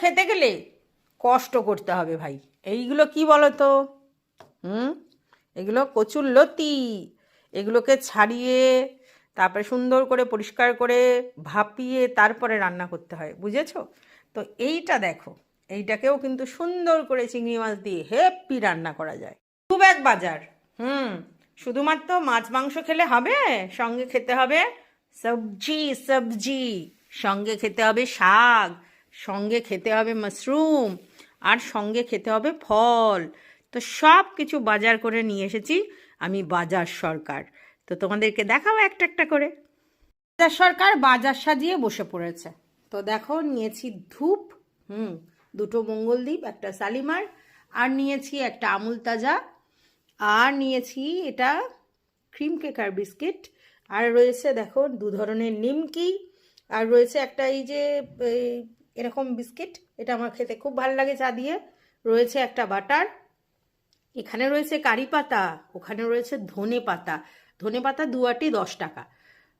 খেতে গেলে কষ্ট করতে হবে ভাই। এইগুলো কি বলো তো হুম? এগুলো কচুর লতি। এগুলোকে ছাড়িয়ে, তারপরে সুন্দর করে পরিষ্কার করে ভাপিয়ে তারপরে রান্না করতে হয়, বুঝেছ? তো এইটা দেখো, এইটাকেও কিন্তু সুন্দর করে চিংড়ি মাছ দিয়ে হেপি রান্না করা যায়। খুব এক বাজার, হুম? শুধুমাত্র মাছ মাংস খেলে হবে, সঙ্গে খেতে হবে সবজি সবজি। সঙ্গে খেতে হবে শাক সঙ্গে খেতে হবে মাশরুম আর সঙ্গে খেতে হবে ফল। তো সব কিছু বাজার করে নিয়ে এসেছি আমি বাজার সরকার। তো তোমাদেরকে দেখাবো একটা একটা করে। বাজার সরকার বাজার সাজিয়ে বসে পড়েছে। তো দেখো, নিয়েছি ধূপ, হুম, দুটো মঙ্গলদ্বীপ, একটা শালিমার, আর নিয়েছি একটা আমুল তাজা, আর নিয়েছি এটা ক্রিম কেকার বিস্কিট, আর রয়েছে দেখো দু ধরনের নিমকি, আর রয়েছে একটা এই যে এরকম বিস্কিট। এটা আমার খেতে খুব ভালো লাগে চা দিয়ে। রয়েছে একটা বাটার। এখানে রয়েছে কারি পাতা। ওখানে রয়েছে ধনে পাতা। ধনে পাতা দুয়াটি দশ টাকা।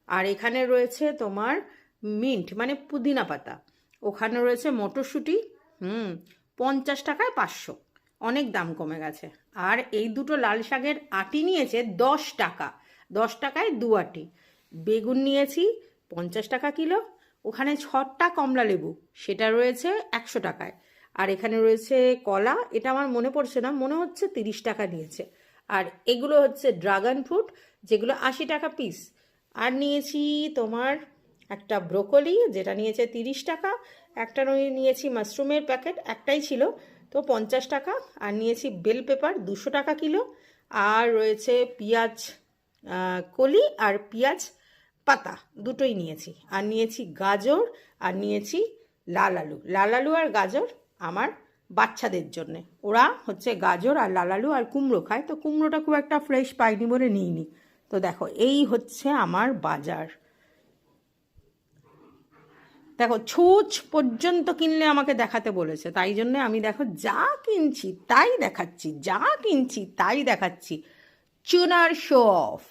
আর এখানে রয়েছে তোমার মিন্ট মানে পুদিনা পাতা। ওখানে রয়েছে মটরশুঁটি, হুম, পঞ্চাশ টাকায় পাঁচশো। অনেক দাম কমে গেছে। আর এই দুটো লাল শাকের আটি নিয়েছে দশ টাকা। দশ টাকায় দু আটি। বেগুন নিয়েছি, পঞ্চাশ টাকা কিলো। ওখানে ছটা কমলা লেবু, সেটা রয়েছে একশো টাকায়। আর এখানে রয়েছে কলা, এটা আমার মনে পড়ছে না, মনে হচ্ছে তিরিশ টাকা নিয়েছে। আর এগুলো হচ্ছে ড্রাগন ফ্রুট, যেগুলো আশি টাকা পিস। আর নিয়েছি তোমার একটা ব্রোকলি, যেটা নিয়েছে তিরিশ টাকা। একটা নিয়েছি মাশরুমের প্যাকেট, একটাই ছিল, তো পঞ্চাশ টাকা। আর নিয়েছি বেল পেপার, দুশো টাকা কিলো। আর রয়েছে পেঁয়াজ কলি, আর পেঁয়াজ পাতা, দুটোই নিয়েছি। আর নিয়েছি গাজর, আর নিয়েছি লাল আলু। লাল আলু আর গাজর আমার বাচ্চাদের জন্যে। ওরা হচ্ছে গাজর আর লাল আলু আর কুমড়ো খায়। তো কুমড়োটা খুব একটা ফ্রেশ পাইনি বলে নিইনি। তো দেখো, এই হচ্ছে আমার বাজার। দেখো, ছুঁচ পর্যন্ত কিনলে আমাকে দেখাতে বলেছে। তাই জন্য আমি দেখো, যা কিনছি তাই দেখাচ্ছি, যা কিনছি তাই দেখাচ্ছি। Chunar show off